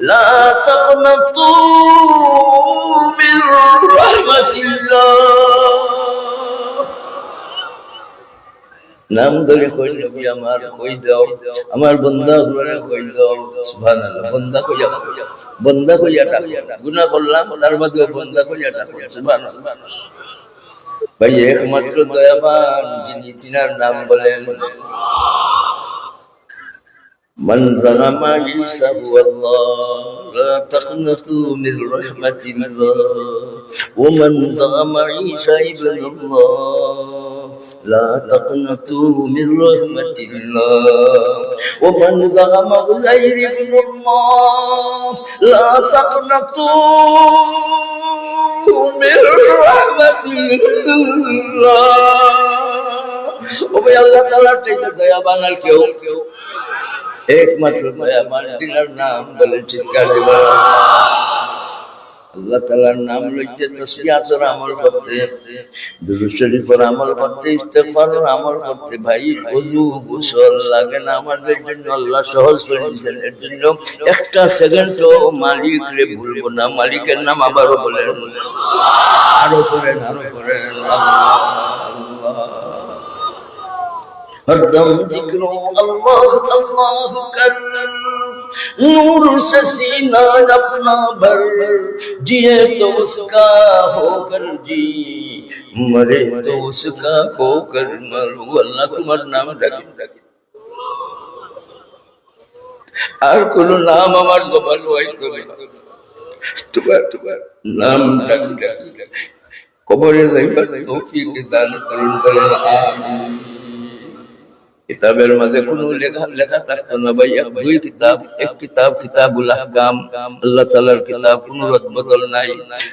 لا تقنطوا من رحمة الله নাম ধরে কই নবী আমার কই দাও আমার বন্দা গুলো কই দাও সুবহানাল্লাহ বন্দা কইয়া বন্দা কইয়া ডাক গুনাহ করলাম তার মধ্যে বন্দা কইয়া ডাক সুবহানাল্লাহ ভাই একমাত্র দয়াবান যিনি তিনার নাম বলেন من ظلم عيسى هو الله لا تقنطوا من رحمة الله ومن ظلم عيسى ابن الله لا تقنطوا من رحمة الله ومن ظلم غير ابن الله لا تقنطوا من رحمة الله ومن الله تعالى ديا بانال কেউ একমাত্র দয়াবান তিনার নাম বলে চিৎকার দিব। আল্লাহ তাআলার নাম লইতে তসবিহাতের আমল করতে দুরূদ শরীফের আমল করতে ইস্তেগফারের আমল করতে। ভাই ওযু গোসল লাগে না আমাদের জন্য আল্লাহ সহজ করে দিয়েছেন এর জন্য। একটা সেকেন্ডও মালিক রে ভুলবো না মালিকের নাম আবারও বলেন। আরও করেন আরও করেন আল্লাহ हरदम जिक्र अल्लाह अल्लाह कर नूर से सीना अपना भर जिए तो उसका होकर जी मरे तो उसका होकर मरो अल्लाह तुम्हार नाम ডাকি আর কোন নাম আমার জবান হয়তো না তোমার তোমার নাম ডাকি ডাকি কবরে যাইবার তৌফিক দান করুন বলেন আমিন কিতাবের মাঝে কোনো লেখা থাকতো না ভাই। এক দুই কিতাব, এক কিতাব, কিতাবুল আহকাম, আল্লাহ তাআলার কিতাব, কোনো রদ বদল নাই।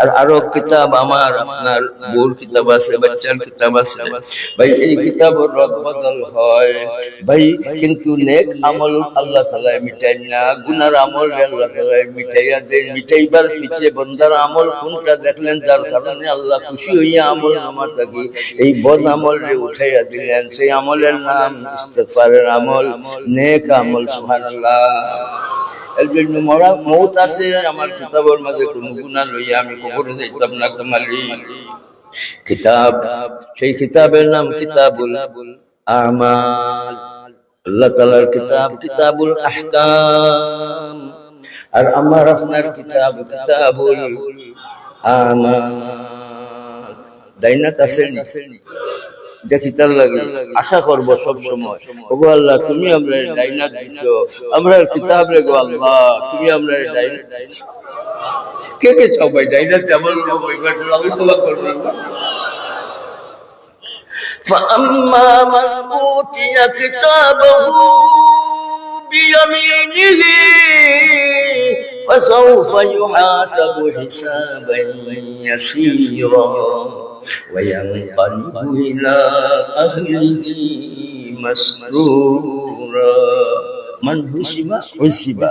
আর আরও কিতাব আমার, আপনার বউর কিতাব আছে, বাচ্চার কিতাব আছে। ভাই, এই কিতাবের রদ বদল হয়। ভাই, কিন্তু নেক আমল আল্লাহ তাআলা মিটাই না, গুনার আমল আল্লাহ তাআলা মিটাইয়া দেন মিটাইবার পিছে বন্দার আমল কোনটা দেখলেন? যার কারণে আল্লাহ খুশি হইয়া আমল নামা থাকি। এই বদ আমল রে উঠাইয়া দিলেন। সেই আমলের নাম ইস্তেগফারের আমল, নেক আমল, সুবহানাল্লাহ। মরা মৌত আছে, আমার কিতাবের মাঝে কোনো গুনাহ লইয়া আমি কবরে যাইতাম না তোমারই কিতাব, সেই কিতাবের নাম কিতাবুল আমাল। আল্লাহ তাআলার কিতাব, কিতাবুল আহকাম। আর আমার আপনার কিতাব, কিতাবুল আমাল। ডাইনাত আছে দেখিতার লাগে আশা করব সব সময় ওগো আল্লাহ তুমি আমরা ডাইনাত দিছো আমরা কিতাব রে গো আল্লাহ তুমি আমরা ডাইনাত কে কে চাও ভাই ডাইনাত যেমন আমি তোমার করবো فأما من أوتي كتابه بيمينه فسوف يحاسب حسابا يسيرا وينقلب إلى أهله مسرورا মান হুসিবা হুসিবা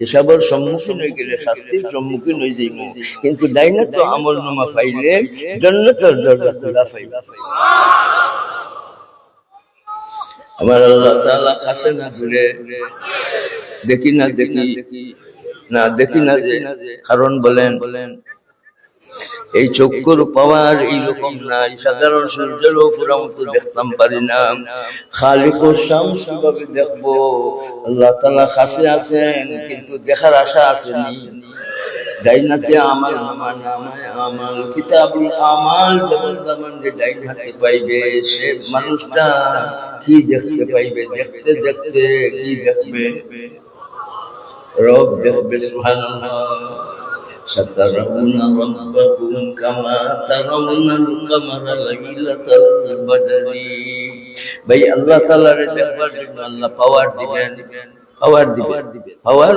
হিসাবের সম্মুখীন হয়ে গেলে শাস্তির সম্মুখীন হয়ে যাইব কিন্তু ডাইনা তো আমল নামা পাইলে জান্নাতের দরজা খোলা পাইবা আমার আল্লাহ তাআলা কাছে না দূরে দেখি না দেখি না দেখি না যে কারণ বলেন বলেন এই চক্ষুর পাওয়ার এইরকম নাই। সাধারণ সূর্যের উপরা মতো দেখতাম পারি না। খালিক শামস কীভাবে দেখব। আল্লাহ কাছে আছেন, কিন্তু দেখার আশা আসেনি। যে পাইবে, সে মানুষটা কি দেখতে পাইবে? দেখতে দেখতে কি দেখবে? রব দেখবে, সুবহানাল্লাহ। سترون ربكم كما ترون القمر ليلة البدر ভাই আল্লাহ তাআলার দেখবার জন্য আল্লাহ পাওয়ার দিবেন পাওয়ার দিবে পাওয়ার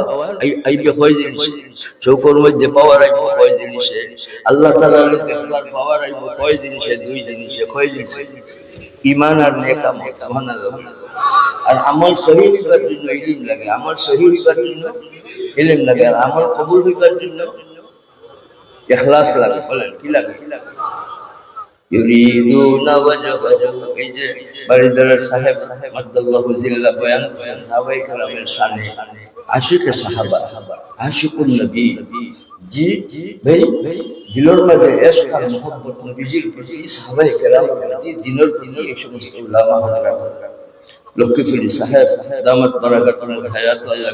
আইবে কয় জিনিস চৌকোর মধ্যে পাওয়ার আইব কয় জিনিসে আল্লাহ তাআলার দেখবার পাওয়ার আইব কয় জিনিসে দুই জিনিসে কয় জিনিসে ইমান আর নেক আমল সুবহানাল্লাহ আর আমল সহিহ হইবার জন্য ইলম লাগে আমল সহিহ হইবার জন্য ইলম লাগে আর আমল কবুল হইবার জন্য ইখলাস লাগে বলেন কি লাগে يريدون وجهه এই যে বারিদারের সাহেব মাদ্দাল্লাহু জিল্লা বয়ান করেন সাহাবায়ে কেরামের শানে আশিকে সাহাবা আশিকুন নবী জি ভাই দিলের মাঝে ইশক আর মোহব্বত নবীজির প্রতি সাহাবায়ে কেরামের প্রতি দিনের প্রতি এই সমস্ত উলামা হযরত লক্ষ্মীপুরি সাহেব দামাত বারাকাতুল হায়াত আল্লাহ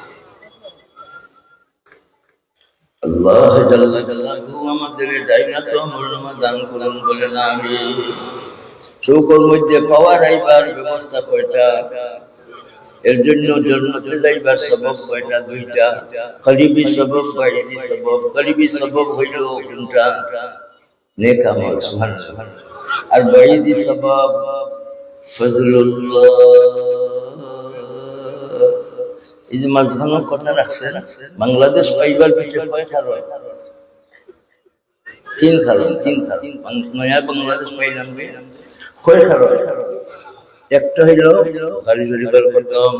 আল্লাহ জাল্লা জাল্লাহু আমাদের ডাইনাত মূল্যমা দান করুন বলেন আমি। চৌকর মধ্যে পাওয়ার আইবার ব্যবস্থা কয়টা? এর জন্য জন্মতে যাইবার সবব কয়টা? দুইটা। করিবি সবব বাইদি সবব। করিবি সবব হইল কোনটা? নেক আমল, সুবহানাল্লাহ। আর বাইদি সবব, ফজলুল্লাহ। এই যে মাঝখানে কথা রাখছেন বাংলাদেশ পাইবার পিছিয়ে কয়টা রয়? তিন কারণ তিন কারণ নয়া বাংলাদেশ পাইলাম কয়টা রয়? একটা হইল গাড়ি শরীফের খতম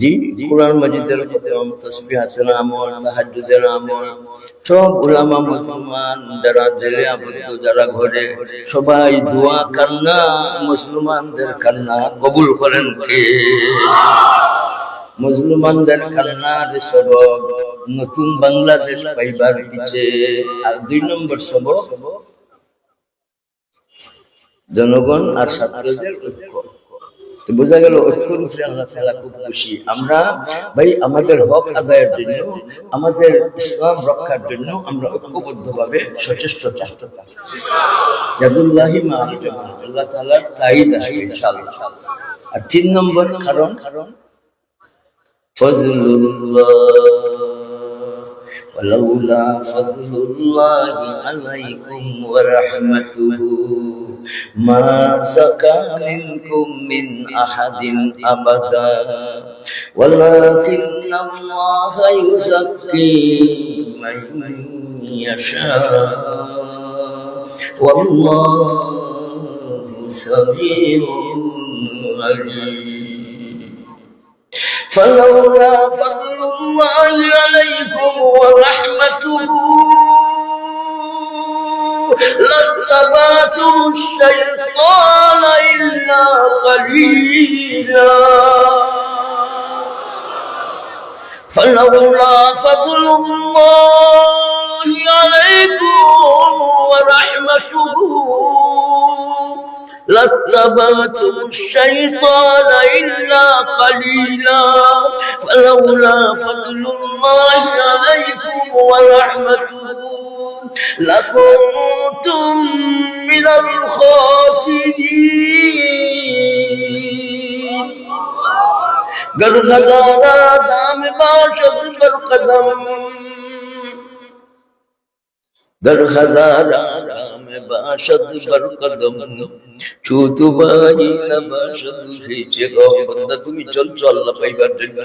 জি, কোরআন মজিদের তসবিহাতের আমল আমল। সব উলামা মুসলমান, যারা জেলে আবদ্ধ, যারা ঘরে, সবাই দোয়া কান্না মুসলমানদের কান্না কবুল করেন কে মুসলমানদের কান্নার সবক নতুন বাংলাদেশ পাইবার পিছে আর দুই নম্বর সবক জনগণ আর ছাত্রদের ঐক্য। বোঝা গেল আল্লাহ তাআলা খুব খুশি। আমরা ভাই, আমাদের হক আদায়ের জন্য, আমাদের ইসলাম রক্ষার জন্য আমরা সচেষ্ট চেষ্টা জাদুল্লাহি মা আল্লাহ তাআলার তাইদ আসবে আর তিন নম্বর কারণ কারণ فضل الله. ولولا فضل الله عليكم ورحمته ما زكى منكم من أحد أبدا. ولكن الله يزكي من يشاء. والله سميع عليم. فلولا فضل الله عليكم ورحمته لاتبعتم الشيطان إلا قليلا. فلولا فضل الله عليكم ورحمته لاتبعتم الشيطان إلا قليلا فلولا فضل الله عليكم ورحمته لكنتم من الخاسرين. گرغدارا دام باشد برقدم گرغدارا دام باشد برقدم ছুতু বাহি না বাসদ হয়েছে গো বন্দা তুমি চলছো আল্লাহ পাইবার জন্য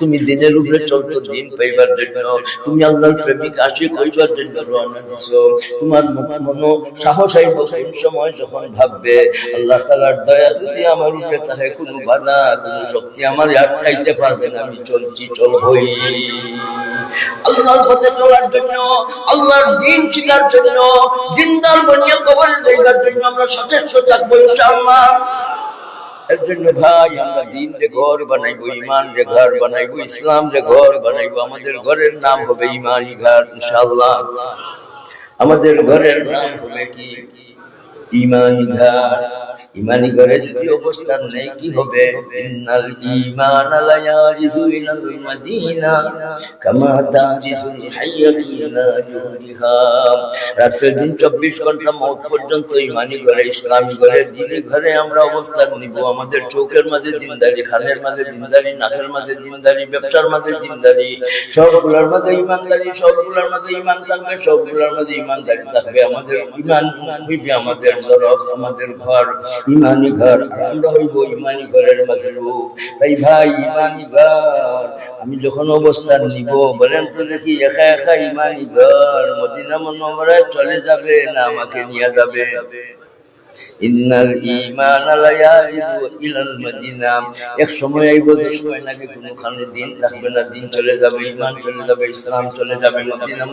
তুমি দিনের উপরে চলছো দিন পাইবার জন্য তুমি আল্লাহর প্রেমিক আশিক হইবার জন্য রওনা দিছো তোমার মনো সাহস আইব কোন সময় যখন ভাববে আল্লাহ তাআলার দয়া যদি আমার উপরে তাহে কোনো বাধা কোনো শক্তি আমার আটকাইতে পারবে না আমি চলছি চলবই আল্লাহর পথে চলার জন্য, আল্লাহর দিন শিখার জন্য জিন্দার বনিয়ে যাইবার জন্য আমরা সচেষ্ট থাকব ইনশাআল্লাহ। ইসলাম রে ঘর আমাদের ঘরের নাম হবে ইমানি আমাদের ঘরের নাম হবে কি? ইমানি ইমানি ঘরে যদি নেই, কি হবে? রাত্রে দিন 24 ঘণ্টা পর্যন্ত ঘরে ইসলামী ঘরে দিনী ঘরে আমরা অবস্থান নিব। আমাদের চোখের মাঝে দিনদারি, খানের মাঝে দিনদারি, নাকের মাঝে দিনদারি, ব্যবসার মাঝে দিনদারি। সবগুলোর মাঝে ইমানদারি সবগুলোর মাঝে ইমান থাকবে, সবগুলোর মাঝে ইমানদারি থাকবে। আমাদের ইমান আমাদের জরফ আমাদের ঘর, ইমানি ঘর, আমরা হইব ইমানি ঘরের তাই ভাই, ইমানি ঘর, আমি যখন অবস্থান নিব, বলেন তো দেখি একা একা ইমানি ঘর, মদিনা মনোমরায় চলে যাবে না আমাকে নিয়ে যাবে? ইন্নাল ইলাল মদিনা। এক সময় আইব, যে সময় নাকি কোনখানে দিন থাকবে না, দিন চলে যাবে ইমান চলে যাবে, ইসলাম চলে যাবে মদিনা